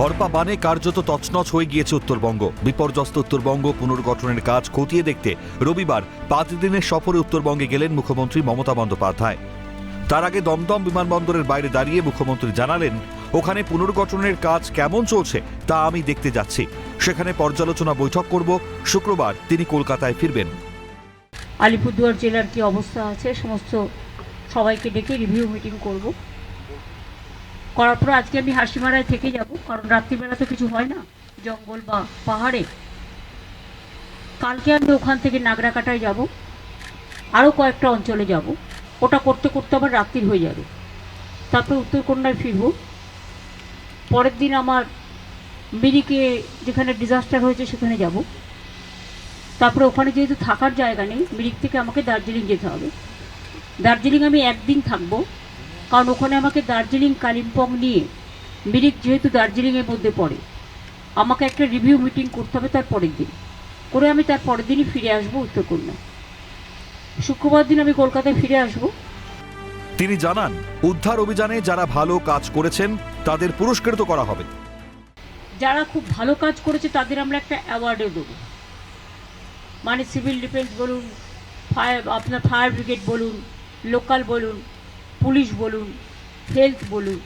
হরপা বানে কার্যত তছনছ হয়ে গিয়েছে উত্তরবঙ্গ। বিপর্যস্ত উত্তরবঙ্গ পুনর্গঠনের কাজ খতিয়ে দেখতে রবিবার পাঁচ দিনের সফরে উত্তরবঙ্গে গেলেন মুখ্যমন্ত্রী মমতা বন্দ্যোপাধ্যায়। তার আগে দমদম বিমানবন্দরের বাইরে দাঁড়িয়ে মুখ্যমন্ত্রী জানালেন, ওখানে পুনর্গঠনের কাজ কেমন চলছে তা আমি দেখতে যাচ্ছি। সেখানে পর্যালোচনা বৈঠক করব। শুক্রবার তিনি কলকাতায় ফিরবেন। আলিপুরদুয়ার জেলার কি অবস্থা আছে? সমস্ত সবাইকে ডেকে রিভিউ মিটিং করব। করার পর আজকে আমি হাসিমারায় থেকে যাব, কারণ রাত্রিবেলা তো কিছু হয় না, জঙ্গল বা পাহাড়ে। কালকে আমি ওখান থেকে নাগরাকাটায় যাব আরও কয়েকটা অঞ্চলে যাব। ওটা করতে করতে আবার রাত্রি হয়ে যাবে। তারপর উত্তরকন্যায় ফিরব। পরের দিন আমার মিরিকে যেখানে ডিজাস্টার হয়েছে সেখানে যাব। তারপরে ওখানে যেহেতু থাকার জায়গা নেই, মিরিক থেকে আমাকে দার্জিলিং যেতে হবে। দার্জিলিং আমি একদিন থাকব। কারণ ওখানে আমাকে দার্জিলিং কালিম্পং নিয়ে মিরিক যেহেতু দার্জিলিংয়ের মধ্যে পড়ে আমাকে একটা রিভিউ মিটিং করতে হবে তার পরের দিন। করে আমি তার পরের দিনই ফিরে আসব উত্তরকন্যা। শুক্রবার দিন আমি কলকাতায় ফিরে আসব। তিনি জানান উদ্ধার অভিযানে যারা ভালো কাজ করেছেন তাদের পুরস্কৃত করা হবে। যারা খুব ভালো কাজ করেছে তাদের আমরা একটা অ্যাওয়ার্ডও দেবো। মানে সিভিল ডিফেন্স বলুন ফায়ার আপনার ফায়ার ব্রিগেড বলুন লোকাল বলুন পুলিশ বলুন হেলথ বলুন,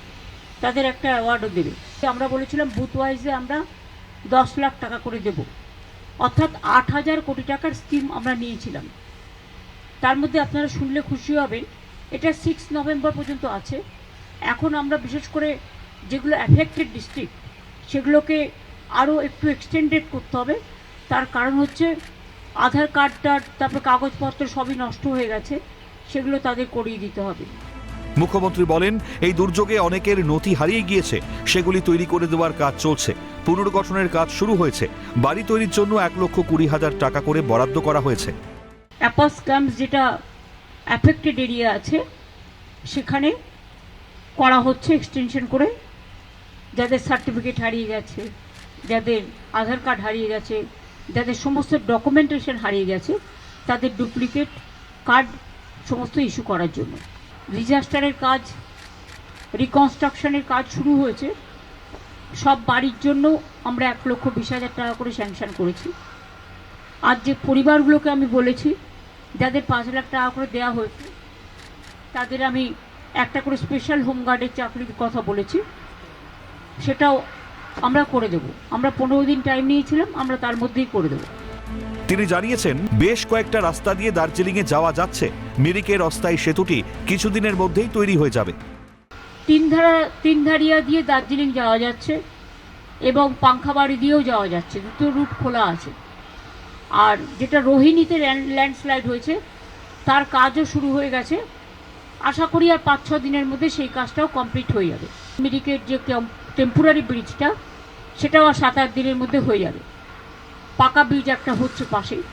তাদের একটা অ্যাওয়ার্ডও দেবে। আমরা বলেছিলাম বুথ ওয়াইজে আমরা দশ লাখ টাকা করে দেব। অর্থাৎ আট হাজার কোটি টাকার স্কিম আমরা নিয়েছিলাম। তার মধ্যে আপনারা শুনলে খুশি হবেন, এটা সিক্স নভেম্বর পর্যন্ত আছে। এখন আমরা বিশেষ করে যেগুলো অ্যাফেক্টেড ডিস্ট্রিক্ট সেগুলোকে আরও একটু এক্সটেন্ডেড করতে হবে। তার কারণ হচ্ছে আধার কার্ডটা তারপর কাগজপত্র সবই নষ্ট হয়ে গেছে, সেগুলো তাদের করিয়ে দিতে হবে। মুখ্যমন্ত্রী বলেন, এই দুর্যোগে অনেকের নথি হারিয়ে গিয়েছে, সেগুলি তৈরি করে দেওয়ার কাজ চলছে। পুনর্গঠনের কাজ শুরু হয়েছে। বাড়ি তৈরির জন্য এক লক্ষ কুড়ি হাজার টাকা করে বরাদ্দ করা হয়েছে। অ্যাপাস ক্যাম্পস যেটা অ্যাফেক্টেড এরিয়া আছে, সেখানে করা হচ্ছে এক্সটেনশন করে। যাদের সার্টিফিকেট হারিয়ে গেছে, যাদের আধার কার্ড হারিয়ে গেছে, যাদের সমস্ত ডকুমেন্টেশন হারিয়ে গেছে, তাদের ডুপ্লিকেট কার্ড সমস্ত ইস্যু করার জন্য। ডিজাস্টারের কাজ রিকনস্ট্রাকশনের কাজ শুরু হয়েছে। সব বাড়ির জন্য আমরা এক লক্ষ বিশ হাজার টাকা করে স্যাংশন করেছি। আর যে পরিবারগুলোকে আমি বলেছি, যাদের পাঁচ লাখ টাকা করে দেওয়া হয়েছে, তাদের আমি একটা করে স্পেশাল হোমগার্ডের চাকরির কথা বলেছি। সেটাও আমরা করে দেব। আমরা পনেরো দিন টাইম নিয়েছিলাম, আমরা তার মধ্যেই করে দেবো। তিনি জানিয়েছেন, বেশ কয়েকটা রাস্তা দিয়ে দার্জিলিংয়ে যাওয়া যাচ্ছে। মিরিকের অস্থায়ী সেতুটি কিছুদিনের মধ্যেই তৈরি হয়ে যাবে। তিনধারা তিনধারিয়া দিয়ে দার্জিলিং যাওয়া যাচ্ছে এবং পাংখাবাড়ি দিয়েও যাওয়া যাচ্ছে। দুটো রুট খোলা আছে। আর যেটা রোহিণীতে ল্যান্ডস্লাইড হয়েছে, তার কাজও শুরু হয়ে গেছে। আশা করি আর পাঁচ, ছ দিনের মধ্যে সেই কাজটাও কমপ্লিট হয়ে যাবে। মিরিকের যে টেম্পোরারি ব্রিজটা, সেটাও আর সাত, আট দিনের মধ্যে হয়ে যাবে। পাকা ব্রিজ একটা হচ্ছে পাশেই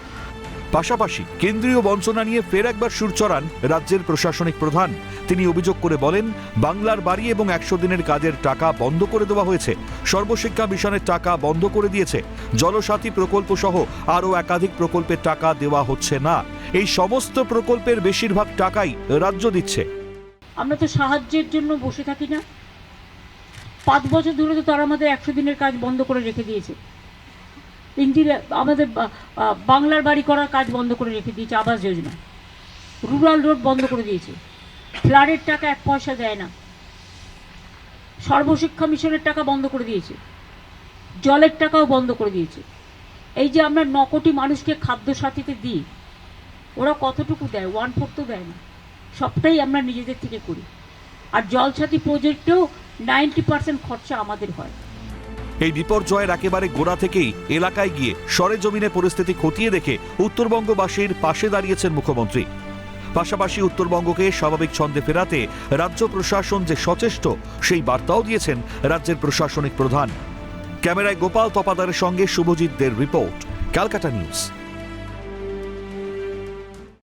পাশাপাশি কেন্দ্রীয় বঞ্চনা নিয়ে ফের একবার সুর চড়ান রাজ্যের প্রশাসনিক প্রধান। তিনি অভিযোগ করে বলেন বাংলার বাড়ি এবং একশো দিনের কাজের টাকা বন্ধ করে দেওয়া হয়েছে। সর্বশিক্ষা মিশনের টাকা বন্ধ করে দিয়েছে। জলসাথী প্রকল্প সহ আরও একাধিক প্রকল্পের টাকা দেওয়া হচ্ছে না। এই সমস্ত প্রকল্পের বেশিরভাগ টাকাই রাজ্য দিচ্ছে। আমরা তো সাহায্যের জন্য বসে থাকি না। পাঁচ বছর ধরে তো তারা আমাদের একশো দিনের কাজ বন্ধ করে রেখে দিয়েছে। ইন্দিরা আমাদের বাংলার বাড়ি করার কাজ বন্ধ করে রেখে দিয়েছে আবাস যোজনা। রুরাল রোড বন্ধ করে দিয়েছে। ফ্ল্যাটের টাকা এক পয়সা দেয় না। সর্বশিক্ষা মিশনের টাকা বন্ধ করে দিয়েছে। জলের টাকাও বন্ধ করে দিয়েছে। এই যে আমরা ন কোটি মানুষকে খাদ্য সাথীতে দিই, ওরা কতটুকু দেয়? ওয়ান ফোর তো দেয় না। সবটাই আমরা নিজেদের থেকে করি। আর জলসাথী প্রজেক্টেও নাইনটি পার্সেন্ট খরচা আমাদের হয়। এই বিপর্যয়ের একেবারে গোড়া থেকেই এলাকায় গিয়ে সরেজমিনে পরিস্থিতি খতিয়ে দেখে উত্তরবঙ্গবাসীর পাশে দাঁড়িয়েছেন মুখ্যমন্ত্রী। পাশাপাশি উত্তরবঙ্গকে স্বাভাবিক ছন্দে ফেরাতে রাজ্য প্রশাসন যে সচেষ্ট, সেই বার্তাও দিয়েছেন রাজ্যের প্রশাসনিক প্রধান। ক্যামেরায় গোপাল তপাদারের সঙ্গে শুভজিৎ দের রিপোর্ট, ক্যালকাটা নিউজ।